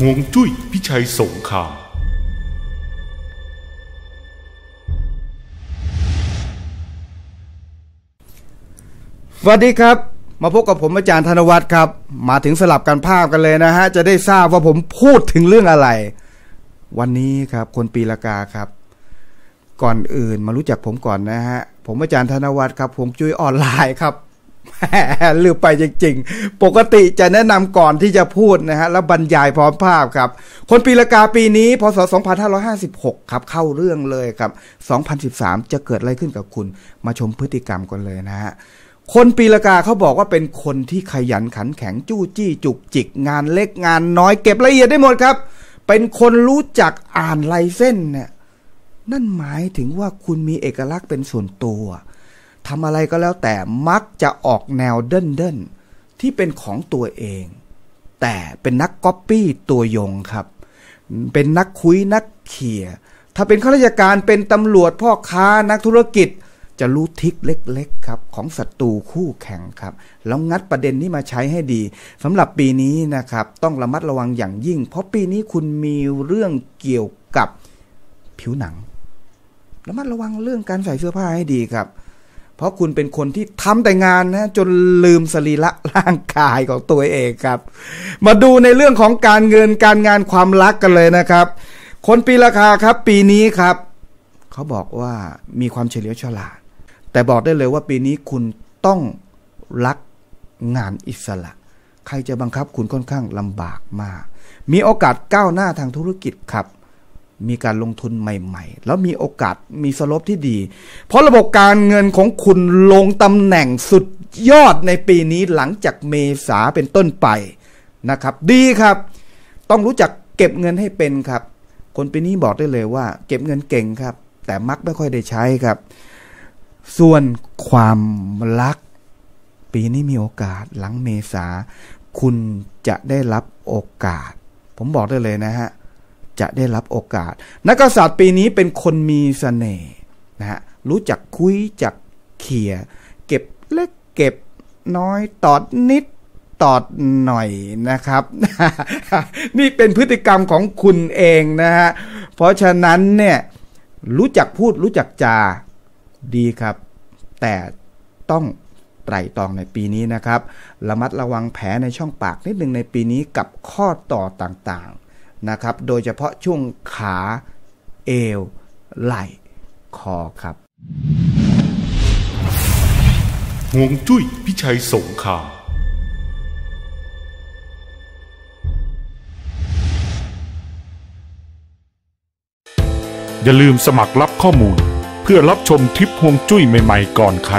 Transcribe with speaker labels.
Speaker 1: ห่วงจุ้ยพิชัยสงคราม
Speaker 2: สวัสดีครับ มาพบกับผมอาจารย์ธนวัฒน์ครับ มาถึงสลับกันภาพกันเลยนะฮะ จะได้ทราบว่าผมพูดถึงเรื่องอะไร วันนี้ครับคนปีละกาครับ ก่อนอื่นมารู้จักผมก่อนนะฮะ ผมอาจารย์ธนวัฒน์ครับผมจุ้ยออนไลน์ครับ ลืมไปจริงๆ ปกติจะแนะนำก่อนที่จะพูดนะฮะ แล้วบรรยายพร้อมภาพครับ คนปีละกาปีนี้ พศ 2556 ครับ เข้าเรื่องเลยครับ 2013 จะเกิดอะไรขึ้นกับคุณ มาชมพฤติกรรมกันเลยนะฮะ คนปีละกาเขาบอกว่าเป็นคนที่ขยันขันแข็งจู้จี้จุกจิก งานเล็กงานน้อยเก็บละเอียดได้หมดครับ เป็นคนรู้จักอ่านลายเส้นเนี่ย นั่นหมายถึงว่าคุณมีเอกลักษณ์เป็นส่วนตัว ทำอะไรก็แล้วแต่มักจะออกแนวเดินเดินที่เป็นของตัวเอง แต่เป็นนักก๊อปปี้ตัวยงครับ เป็นนักคุยนักเขี่ยถ้าเป็นข้าราชการเป็นตำรวจพ่อค้านักธุรกิจจะรู้ทิกเล็กๆครับ ของศัตรูคู่แข่งครับ แล้วงัดประเด็นนี้มาใช้ให้ดีสำหรับปีนี้นะครับ ต้องระมัดระวังอย่างยิ่ง เพราะปีนี้คุณมีเรื่องเกี่ยวกับผิวหนัง ระมัดระวังเรื่องการใส่เสื้อผ้าให้ดีครับ เพราะคุณเป็นคนที่ทำแต่งานนะจนลืมสรีระร่างกายของตัวเองครับ มาดูในเรื่องของการเงินการงานความรักกันเลยนะครับ คนปีละคาครับปีนี้ครับ เขาบอกว่ามีความเฉลียวฉลาด แต่บอกได้เลยว่าปีนี้คุณต้องรักงานอิสระ ใครจะบังคับคุณค่อนข้างลำบากมาก มีโอกาสก้าวหน้าทางธุรกิจครับ มีการลงทุนใหม่ๆ แล้วมีโอกาสมีสลบที่ดี เพราะระบบการเงินของคุณลงตำแหน่งสุดยอดในปีนี้หลังจากเมษาเป็นต้นไปนะครับ ดีครับ ต้องรู้จักเก็บเงินให้เป็นครับ คนปีนี้บอกได้เลยว่า เก็บเงินเก่งครับ แต่มักไม่ค่อยได้ใช้ครับ ส่วนความรัก ปีนี้มีโอกาสหลังเมษา คุณจะได้รับโอกาส ผมบอกได้เลยนะฮะ จะได้รับโอกาส นักกษัตริย์ปีนี้เป็นคนมีเสน่ห์นะฮะรู้จักคุยจักเขี่ยเก็บเล็กเก็บน้อยตอดนิดตอดหน่อยนะครับ นี่เป็นพฤติกรรมของคุณเองนะฮะเพราะฉะนั้นเนี่ยรู้จักพูดรู้จักจาดีครับ แต่ต้องไตร่ตรองในปีนี้นะครับ ระมัดระวังแผลในช่องปากนิดหนึ่งในปีนี้กับข้อต่อต่างๆ นะครับ โดยเฉพาะช่วงขาเอว ไหล่ คอครับ
Speaker 1: ห่วงจุ้ยพิชัยสงครามอย่าลืมสมัครรับข้อมูล เพื่อรับชมทริปห่วงจุ้ยใหม่ ๆ ก่อนใคร